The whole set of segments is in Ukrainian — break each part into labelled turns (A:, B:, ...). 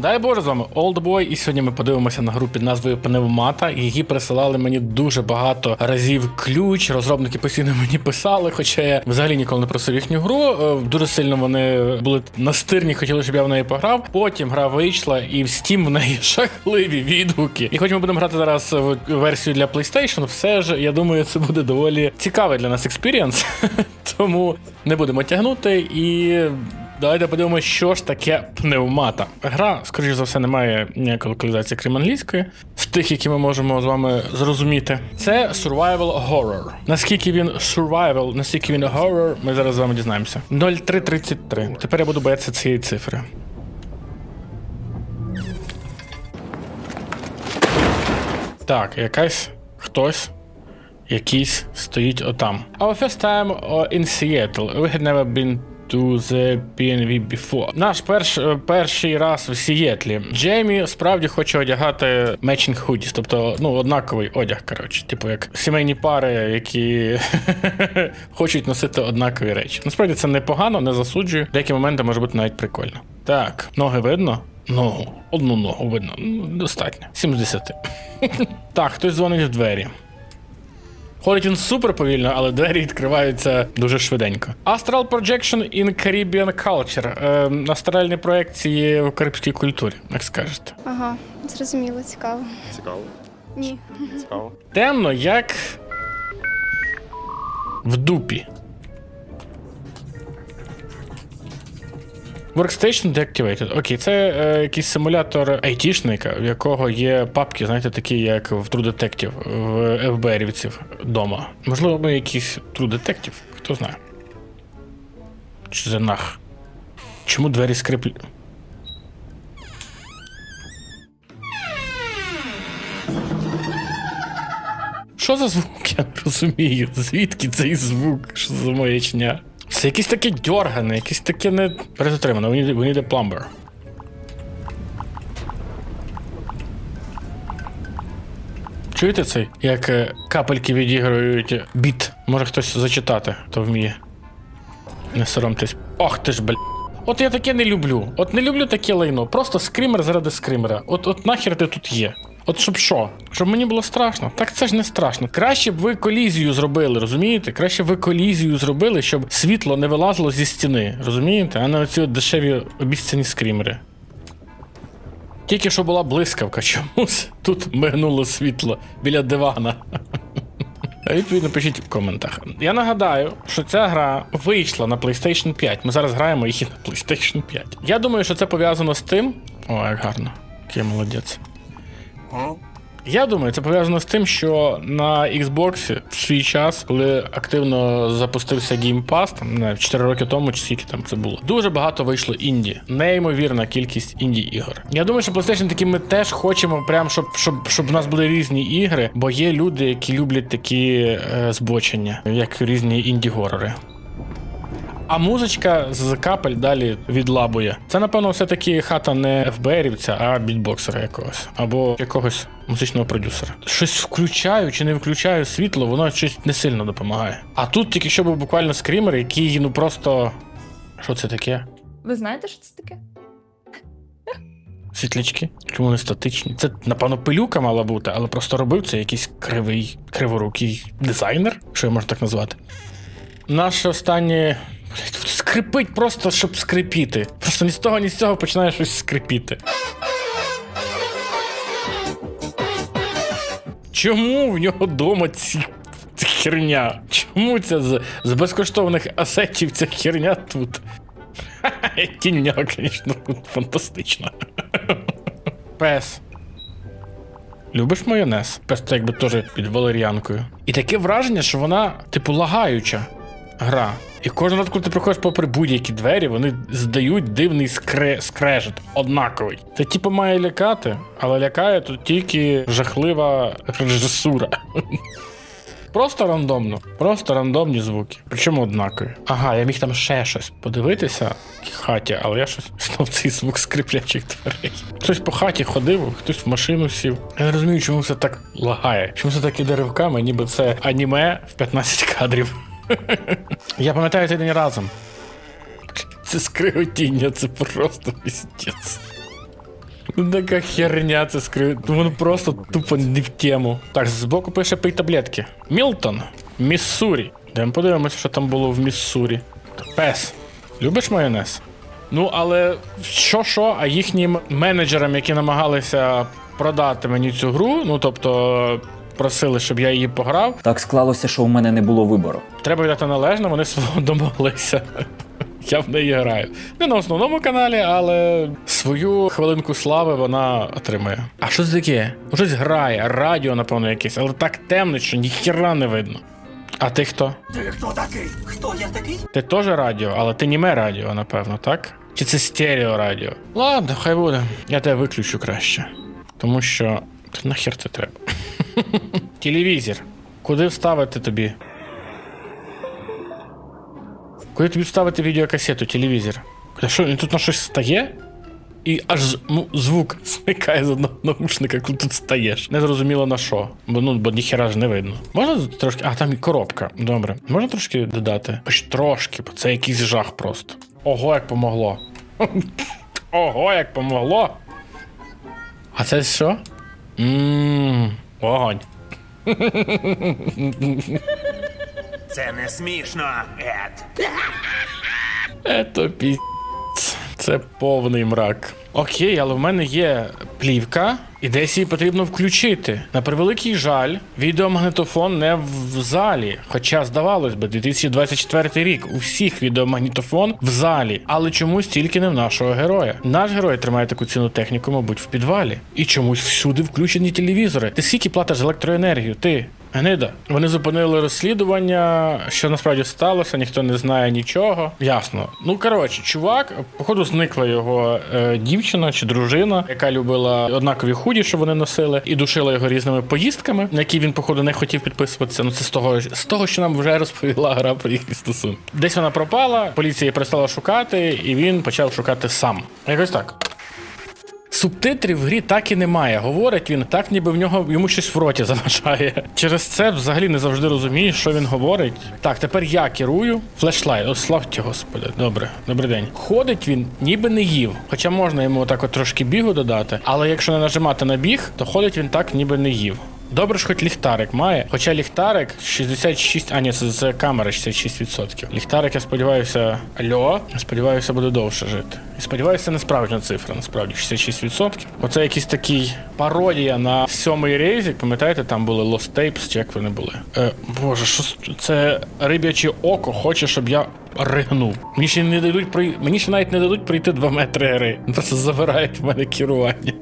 A: Дай Боже з вами Oldboy, і сьогодні ми подивимося на гру під назвою Пневмата. Її присилали мені дуже багато разів ключ. Розробники постійно мені писали, хоча я взагалі ніколи не просив їхню гру. Е, Дуже сильно вони були настирні, хотіли, щоб я в неї пограв. Потім гра вийшла, і в Steam в неї жахливі відгуки. І хоч ми будемо грати зараз в версію для PlayStation, все ж я думаю, це буде доволі цікавий для нас експірієнс. Тому не будемо тягнути і. Давайте подивимося, що ж таке пневмата. Гра, скоріш за все, не має ніякої локалізації крім англійської, з тих, які ми можемо з вами зрозуміти. Це survival horror. Наскільки він survival, наскільки він horror, ми зараз з вами дізнаємося. 0333. Тепер я буду боятися цієї цифри. Так, якась хтось. Якийсь стоїть отам. Our first time uh, in Seattle. We had never been to the PNV before. Наш перш, е, перший раз в Сієтлі. Джеймі справді хоче одягати matching hoodies, тобто ну, однаковий одяг, коротше, типу як сімейні пари, які хочуть носити однакові речі. Насправді це непогано, не засуджую. Деякі моменти може бути навіть прикольно. Так, ноги видно? Ногу. Одну ногу видно. Ну, Достатньо. 7 з 10. так, хтось дзвонить в двері. Ходить він супер повільно, але двері відкриваються дуже швиденько. Astral Projection in Caribbean Culture. Е, астральні проекції в карибській культурі, як скажете.
B: Ага, зрозуміло, цікаво.
C: Цікаво.
B: Ні.
C: Цікаво.
A: Темно, як в дупі. Workstation Deactivated. Окей, це е, якийсь симулятор айтішника, в якого є папки, знаєте, такі, як в True Detective, в ФБРівців вдома. Можливо, ми якийсь True Detective, хто знає. Що за нах? Чому двері скриплі? Що за звук? Я не розумію. Звідки цей звук? Що за маячня? Це якесь таке дьоргане, якесь таке не перезатримане. We need a plumber. Чуєте цей? Як е, капельки відіграють біт. Може хтось зачитати, хто вміє. Не соромтесь. Ох ти ж, бля. От я таке не люблю. От не люблю таке лайно. Просто скример заради скримера. От, от нахер ти тут є. От щоб що? Щоб мені було страшно? Так це ж не страшно. Краще б ви колізію зробили, розумієте? Краще б ви колізію зробили, щоб світло не вилазило зі стіни, розумієте? А не оці от дешеві обіцяні скримери. Тільки що була блискавка, чомусь тут мигнуло світло біля дивана. А Відповідно, пишіть в коментах. Я нагадаю, що ця гра вийшла на PlayStation 5. Ми зараз граємо її на PlayStation 5. Я думаю, що це пов'язано з тим. О, як гарно. Який молодець. Я думаю, це пов'язано з тим, що на Xbox в свій час, коли активно запустився Game Pass, там не 4 роки тому, чи скільки там це було, дуже багато вийшло інді. Неймовірна кількість інді ігор. Я думаю, що PlayStation таки ми теж хочемо, прям щоб, щоб, щоб в нас були різні ігри, бо є люди, які люблять такі е, збочення, як різні інді-горори. А музичка з капель далі відлабує. Це, напевно, все-таки хата не ФБРівця, а бітбоксера якогось. Або якогось музичного продюсера. Щось включаю чи не включаю світло, воно щось не сильно допомагає. А тут тільки що був буквально скрімер, який ну просто. Що це таке?
D: Ви знаєте, що це таке?
A: Світлячки? Чому не статичні? Це, напевно, пилюка мала бути, але просто робив це якийсь кривий, криворукий дизайнер, що я можу так назвати. Наше останнє. Блять, тут скрипить просто, щоб скрипіти. Просто ні з того, ні з цього починає щось скрипіти. Чому в нього вдома ці херня? Чому це з, з безкоштовних асетів ця херня тут? Тіння, звісно, фантастично. Пес. Любиш майонез? Пес це якби теж під валеріанкою. І таке враження, що вона, типу, лагаюча гра. І кожен раз, коли ти проходиш попри будь-які двері, вони здають дивний скре... скрежет, однаковий. Це типу має лякати, але лякає тут тільки жахлива режисура. Просто рандомно, просто рандомні звуки. Причому однакові. Ага, я міг там ще щось подивитися в хаті, але я щось знов цей звук скриплячих дверей. Хтось по хаті ходив, хтось в машину сів. Я не розумію, чому це так лагає. Чому це так іде ривками, ніби це аніме в 15 кадрів. Я пам'ятаю цей день разом. Це скриготіння, це просто піздець. Ну, Така херня це скрив. Воно просто тупо не в тему. Так, збоку пише пий таблетки. Мілтон, Міссурі. Йдемо подивимося, що там було в Міссурі. Пес. Любиш майонез? Ну, але що що, а їхнім менеджерам, які намагалися продати мені цю гру, ну тобто просили, щоб я її пограв,
C: Так склалося, що у мене не було вибору.
A: Треба віддати належно, вони свого домоглися. Я в неї граю. Не на основному каналі, але свою хвилинку слави вона отримає. А що це таке? Ну, Щось грає, радіо, напевно, якесь, але так темно, що ніхіра не видно. А ти хто?
D: Ти хто такий? Хто я такий?
A: Ти теж радіо, але ти німе радіо, напевно, так? Чи це стерео радіо? Ладно, хай буде. Я тебе виключу краще. Тому що. Та нахер це треба. Телевізор. Куди вставити тобі? Куди тобі вставити відеокасету, телевізор? Що, тут на щось стає? І аж ну, звук зникає з одного наушника, коли тут стаєш. Не зрозуміло на що. Бо ну, бо ніхера ж не видно. Можна трошки. А, там і коробка. Добре. Можна трошки додати? Хоч трошки, бо це якийсь жах просто. Ого, як помогло. Ого, як помогло. А це що? Ммм, огонь.
D: Це не смішно, Ед.
A: Ето пі... Це повний мрак. Окей, але в мене є плівка, і десь її потрібно включити. На превеликий жаль, відеомагнітофон не в залі. Хоча, здавалось би, 2024 рік у всіх відеомагнітофон в залі, але чомусь тільки не в нашого героя. Наш герой тримає таку ціну техніку, мабуть, в підвалі. І чомусь всюди включені телевізори. Ти скільки платиш електроенергію? Ти? Гнида. Вони зупинили розслідування, що насправді сталося, ніхто не знає нічого. Ясно. Ну коротше, чувак, походу, зникла його е, дівчина чи дружина, яка любила однакові худі, що вони носили, і душила його різними поїздками, на які він, походу, не хотів підписуватися. Ну це з того, з того, що нам вже розповіла гра про їхні стосунки. Десь вона пропала, поліція її перестала шукати, і він почав шукати сам. Якось так. Субтитрів в грі так і немає. Говорить він так, ніби в нього йому щось в роті заважає. Через це взагалі не завжди розумієш, що він говорить. Так, тепер я керую. Флешлайт, о, славті, господи. Добре, добрий день. Ходить він, ніби не їв. Хоча можна йому так от трошки бігу додати, але якщо не нажимати на біг, то ходить він так, ніби не їв. Добре ж хоч ліхтарик має. Хоча ліхтарик 66, а ні, це з камери 66%. Ліхтарик, я сподіваюся, альо, сподіваюся, буде довше жити. І сподіваюся, це не справжня цифра, насправді 66%. Оце якийсь такий пародія на сьомий рейзик. Пам'ятаєте, там були Lost Tapes, чи як вони були. Е, боже, що це риб'яче око хоче, щоб я ригнув. Мені ще не дадуть при... мені ще навіть не дадуть пройти 2 метри гри. Просто забирають в мене керування.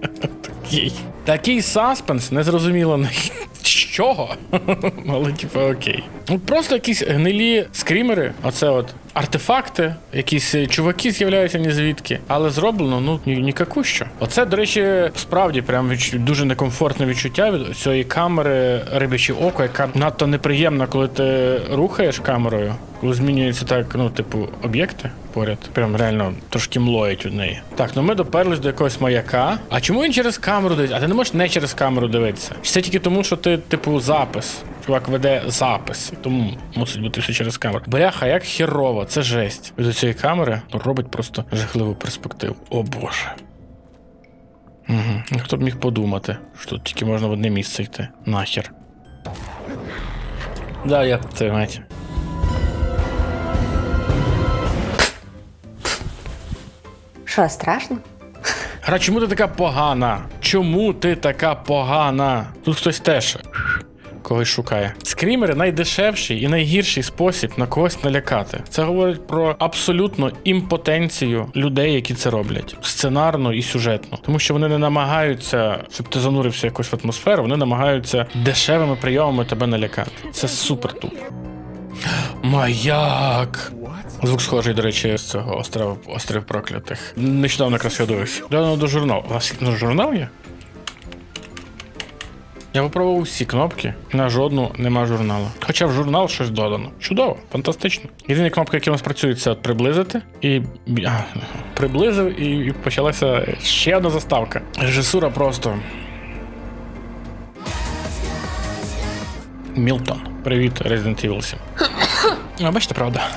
A: Такий. Такий саспенс, незрозуміло на з чого. Але типу окей. Ну просто якісь гнилі скрімери, оце от артефакти, якісь е, чуваки з'являються ні звідки, але зроблено ну ні, ніяку що. Оце, до речі, справді прям дуже некомфортне відчуття від цієї камери рибяче око, яка надто неприємна, коли ти рухаєш камерою, коли змінюються так, ну, типу, об'єкти поряд. Прям реально трошки млоють від неї. Так, ну ми доперлись до якогось маяка. А чому він через камеру дивиться? А ти не можеш не через камеру дивитися? Чи це тільки тому, що ти, типу, запис? Чувак веде запис, тому мусить бути все через камеру. Бляха, як херово, це жесть. Від цієї камери робить просто жахливу перспективу. О боже. Угу. Хто б міг подумати, що тут тільки можна в одне місце йти. Нахер. Да, я це мать.
E: Що, страшно?
A: Гра, чому ти така погана? Чому ти така погана? Тут хтось теж когось шукає. Скрімери найдешевший і найгірший спосіб на когось налякати. Це говорить про абсолютно імпотенцію людей, які це роблять, сценарно і сюжетно. Тому що вони не намагаються, щоб ти занурився якось в атмосферу, вони намагаються дешевими прийомами тебе налякати. Це супер тупо. Маяк! Звук схожий, до речі, з цього остров, острів проклятих. Нещодавно якраз я дивився. Додано до журналу. У вас ну, журнал є? Я попробував всі кнопки, на жодну нема журналу. Хоча в журнал щось додано. Чудово, фантастично. Єдина кнопка, яка у нас працює, це приблизити. І приблизив, і почалася ще одна заставка. Режисура просто. Мілтон. Привіт, Resident Evil 7. А, бачите, правда.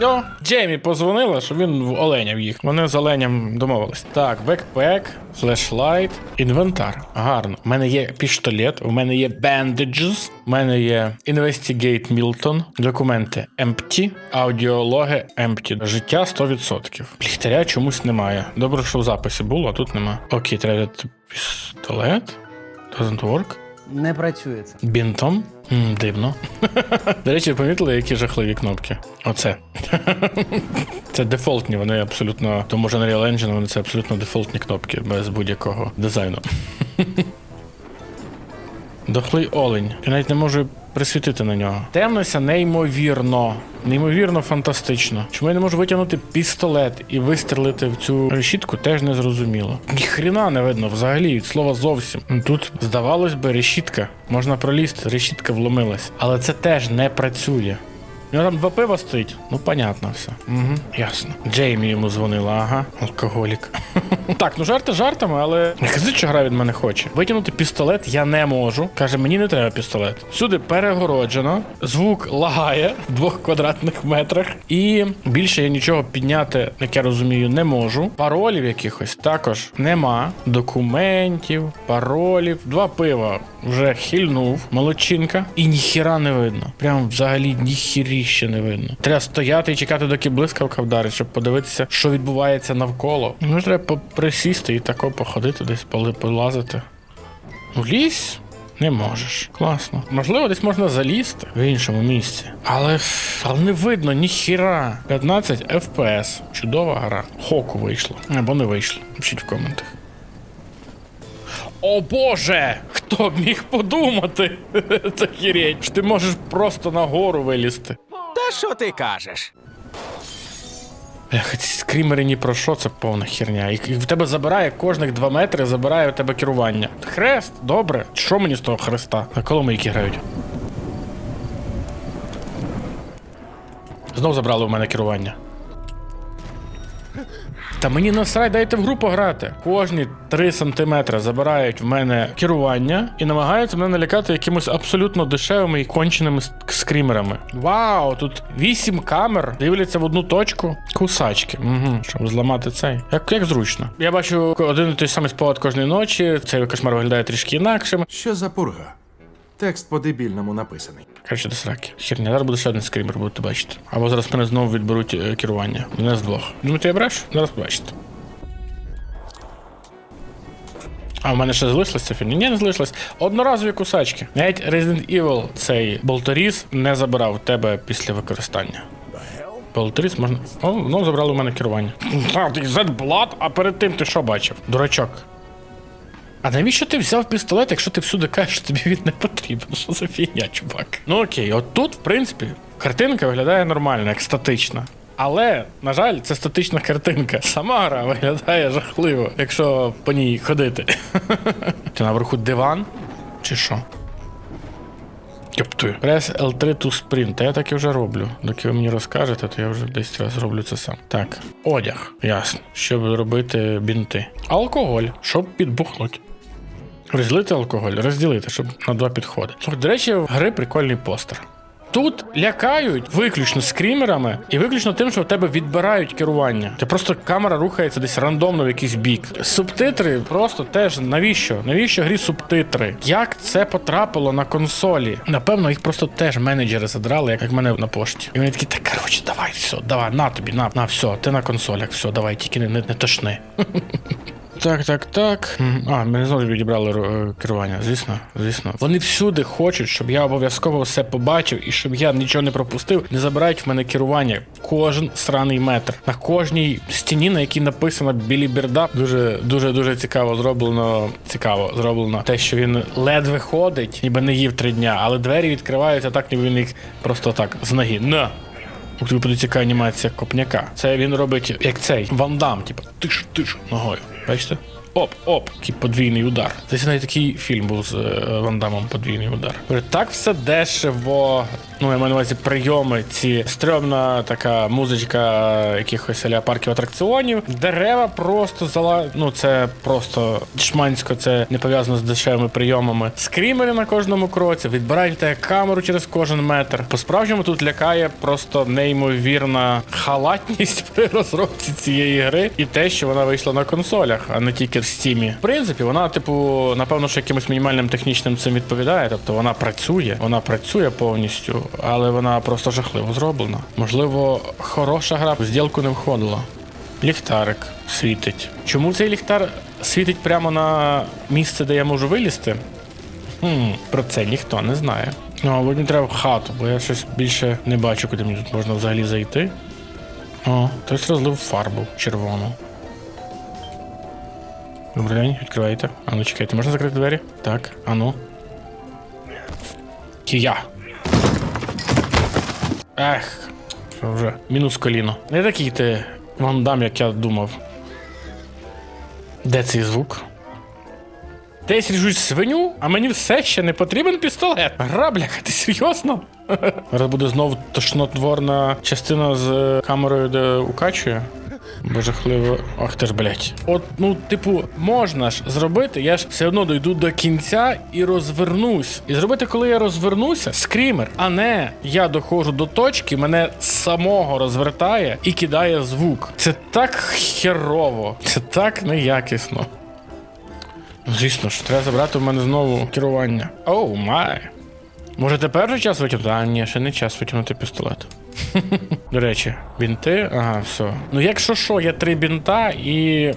A: Йо, Джеймі позвонила, що він в оленя в'їхав. Вони з оленям домовились. Так, бекпек, флешлайт, інвентар. Гарно. У мене є пістолет, у мене є bandages, у мене є Investigate Milton, документи empty, аудіологи empty. Життя 100%. Ліхтаря чомусь немає. Добре, що в записі було, а тут нема. Окей, треба пістолет. Doesn't work.
F: Не працює це.
A: Бінтом? М, дивно. До речі, помітили, які жахливі кнопки? Оце. це дефолтні, вони абсолютно. Тому що Unreal Engine вони це абсолютно дефолтні кнопки без будь-якого дизайну. Дохлий олень. Я навіть не можу присвітити на нього. Темнося неймовірно. Неймовірно фантастично. Чому я не можу витягнути пістолет і вистрелити в цю решітку, теж не зрозуміло. Ніхрена не видно взагалі від слова зовсім. Тут, здавалось би, решітка. Можна пролізти, решітка вломилась. Але це теж не працює. У нього там два пива стоїть. Ну, понятно все. Угу, ясно. Джеймі йому дзвонила, ага, алкоголік. так, ну жарти жартами, але не кажи, що гра від мене хоче. Витягнути пістолет я не можу. Каже, мені не треба пістолет. Всюди перегороджено, звук лагає в двох квадратних метрах, і більше я нічого підняти, як я розумію, не можу. Паролів якихось також нема. Документів, паролів, два пива вже хильнув, молодчинка, і ніхіра не видно. Прям взагалі ніхіріще не видно. Треба стояти і чекати, доки блискавка вдарить, щоб подивитися, що відбувається навколо. Ну, треба присісти і тако походити, десь полазити. В ліс? Не можеш. Класно. Можливо, десь можна залізти в іншому місці. Але, але не видно ніхіра. 15 FPS. Чудова гра. Хоку вийшло. Або не вийшло. Пишіть в коментах. О боже! Хто б міг подумати? Це хірень. Ти можеш просто на гору вилізти.
G: Та що ти кажеш?
A: Бляха, ці скрімери ні про що, це повна херня. І і в тебе забирає кожних 2 метри, забирає у тебе керування. Хрест, добре. Що мені з того хреста? На коломийки грають. Знов забрали у мене керування. Та мені насрай, дайте в гру пограти. Кожні 3 сантиметри забирають в мене керування і намагаються мене налякати якимось абсолютно дешевими і конченими скрімерами. Вау, тут 8 камер дивляться в одну точку. Кусачки. Угу, щоб зламати цей. Як, як зручно. Я бачу один і той самий спогад кожної ночі. Цей кошмар виглядає трішки інакшим.
H: Що за пурга? Текст по-дебільному написаний.
A: Коротше, до сраки. Херня, зараз буде ще один скрімер, будете бачити. Або зараз мене знову відберуть е, керування. Мене з двох. Думаєте, я бреш? Зараз побачите. А в мене ще залишилась ця фігня? Ні, не залишилась. Одноразові кусачки. Навіть Resident Evil цей болторіз не забирав тебе після використання. Болторіз можна. О, ну забрали у мене керування. А, ти а перед тим ти що бачив? Дурачок. А навіщо ти взяв пістолет, якщо ти всюди кажеш, що тобі він не потрібен? Що за фігня, чувак? Ну окей, от тут, в принципі, картинка виглядає нормально, як статична. Але, на жаль, це статична картинка. Сама гра виглядає жахливо, якщо по ній ходити. Ти наверху диван? Чи що? Тобто, Press L3 to sprint. Та я так і вже роблю. Доки ви мені розкажете, то я вже десь раз зроблю це сам. Так, одяг, ясно. Щоб робити бінти. Алкоголь, щоб підбухнути. Розділити алкоголь, розділити, щоб на два підходи. До речі, в гри прикольний постер. Тут лякають виключно скрімерами і виключно тим, що в тебе відбирають керування. Ти просто камера рухається десь рандомно в якийсь бік. Субтитри просто теж навіщо? Навіщо грі субтитри? Як це потрапило на консолі? Напевно, їх просто теж менеджери задрали, як мене на пошті. І вони такі, так коротше, давай, все, давай, на тобі, на, на, все, ти на консолях, все, давай, тільки не, не, не тошни. Так, так, так. А, мене знову відібрали е, керування. Звісно, звісно. Вони всюди хочуть, щоб я обов'язково все побачив і щоб я нічого не пропустив. Не забирають в мене керування кожен сраний метр. На кожній стіні, на якій написано Білі Бірда. Дуже, дуже, дуже цікаво зроблено. Цікаво зроблено те, що він ледве ходить, ніби не їв три дня, але двері відкриваються так, ніби він їх просто так з ноги. На! Тобі буде цікава анімація копняка. Це він робить як цей вандам, типу тиш, тиш ногою. Бачите? Оп, оп, такий подвійний удар. Десь навіть такий фільм був з е, Вандамом подвійний удар. Так все дешево, Ну, я маю на увазі прийоми, ці стрьомна така музичка якихось аля парків атракціонів. Дерева просто зала. Ну, це просто шмансько, це не пов'язано з дешевими прийомами. Скрімери на кожному кроці, відбирають камеру через кожен метр. По-справжньому тут лякає просто неймовірна халатність при розробці цієї гри і те, що вона вийшла на консолях, а не тільки в стімі. В принципі, вона, типу, напевно, що якимось мінімальним технічним цим відповідає. Тобто вона працює, вона працює повністю, але вона просто жахливо зроблена. Можливо, хороша гра в зділку не входила. Ліхтарик світить. Чому цей ліхтар світить прямо на місце, де я можу вилізти? Хм, про це ніхто не знає. Ну, а мені треба в хату, бо я щось більше не бачу, куди мені тут можна взагалі зайти. О, хтось розлив фарбу червону. Добрий день, відкривайте. А ну чекайте, можна закрити двері? Так, а ну. Кія. Ех, що вже. Мінус коліно. Не такий ти вандам, як я думав. Де цей звук? Десь ріжуть свиню, а мені все ще не потрібен пістолет. Грабляха, ти серйозно? Зараз буде знову тошнотворна частина з е, камерою, де укачує. Божахливо. Ах ти ж, блять. От, ну, типу, можна ж зробити, я ж все одно дойду до кінця і розвернусь. І зробити, коли я розвернуся, скрімер, а не я доходжу до точки, мене самого розвертає і кидає звук. Це так херово, це так неякісно. Ну, Звісно ж, треба забрати в мене знову керування. Оу, май. Може тепер вже час витягнути? А, ні, ще не час витягнути пістолет. До речі, бінти. Ага, все. Ну, якщо що, є три бінта і.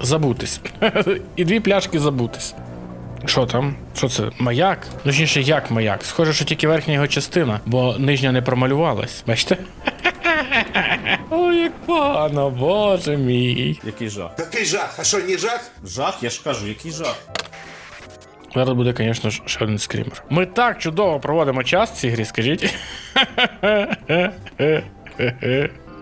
A: забутись. і дві пляшки забутись. Що там? Що це? Маяк? Точніше, як маяк? Схоже, що тільки верхня його частина, бо нижня не промалювалась. Бачите? Ой, як погано, боже мій.
F: Який жах?
I: Який жах? А що, не жах?
F: Жах, я ж кажу, який жах.
A: Зараз буде, звісно ще один скрімер. Ми так чудово проводимо час в цій грі, скажіть.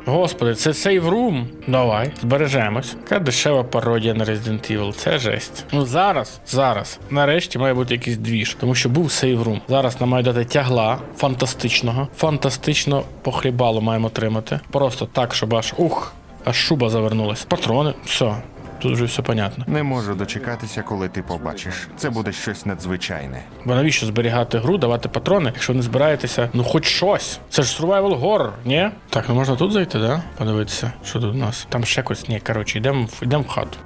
A: Господи, це сейв рум. Давай, збережемось. Яка дешева пародія на Resident Evil. Це жесть. Ну зараз, зараз, нарешті має бути якийсь двіж, тому що був сейв рум. Зараз нам має дати тягла фантастичного. Фантастично по хлібалу маємо отримати. Просто так, щоб аж ух, аж шуба завернулась. Патрони, все. Тут вже все понятно.
J: Не можу дочекатися, коли ти побачиш. Це буде щось надзвичайне.
A: Бо навіщо зберігати гру, давати патрони, якщо не збираєтеся, ну хоч щось. Це ж survival horror, ні? Так, ну можна тут зайти, да? Подивитися, що тут у нас. Там ще якось. Ні, коротше, йдемо в, в хату.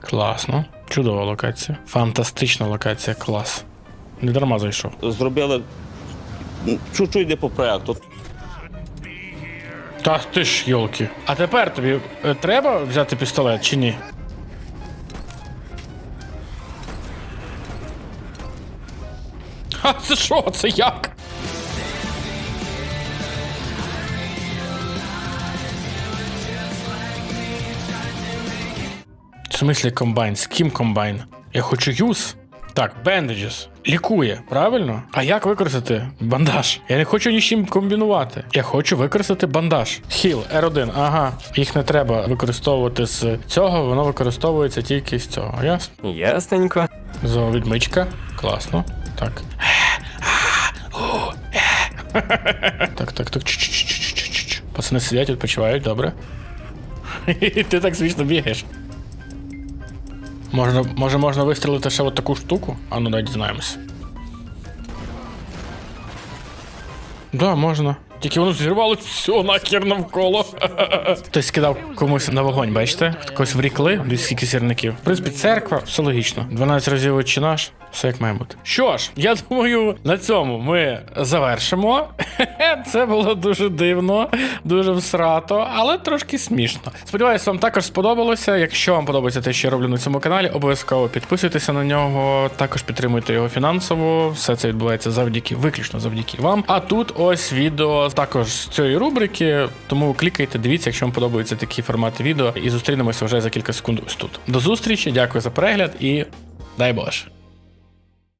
A: Класно. Чудова локація. Фантастична локація, клас. Не дарма зайшов.
K: зробили м, чуть-чуть не по проекту.
A: Та ти ж йолки. А тепер тобі е, треба взяти пістолет чи ні? А це що? Це як? В смислі комбайн? З ким комбайн? Я хочу юз. Так, bandages. Лікує, правильно? А як використати бандаж? Я не хочу нічим комбінувати. Я хочу використати бандаж. Хіл, R1, ага. Їх не треба використовувати з цього, воно використовується тільки з цього. Ясно?
G: Ясненько.
A: Зоовідмичка. Класно. Так. Так, так, так. Пацани сидять, відпочивають, добре. Ти так смішно бігаєш. Можна, може, можна вистрілити ще от таку штуку? А ну дай дізнаємося. Да, можна. Тільки воно зірвало все нахер навколо. Хтось скидав комусь на вогонь, бачите? Хтось врікли, скільки сірників. В принципі, церква, все логічно. 12 разів очі наш, все як має бути. Що ж, я думаю, на цьому ми завершимо. Це було дуже дивно, дуже всрато, але трошки смішно. Сподіваюся, вам також сподобалося. Якщо вам подобається те, що я роблю на цьому каналі, обов'язково підписуйтеся на нього, також підтримуйте його фінансово. Все це відбувається завдяки, виключно завдяки вам. А тут ось відео також з цієї рубрики. Тому клікайте, дивіться, якщо вам подобаються такі формати відео. І зустрінемося вже за кілька секунд ось тут. До зустрічі, дякую за перегляд і дай Боже.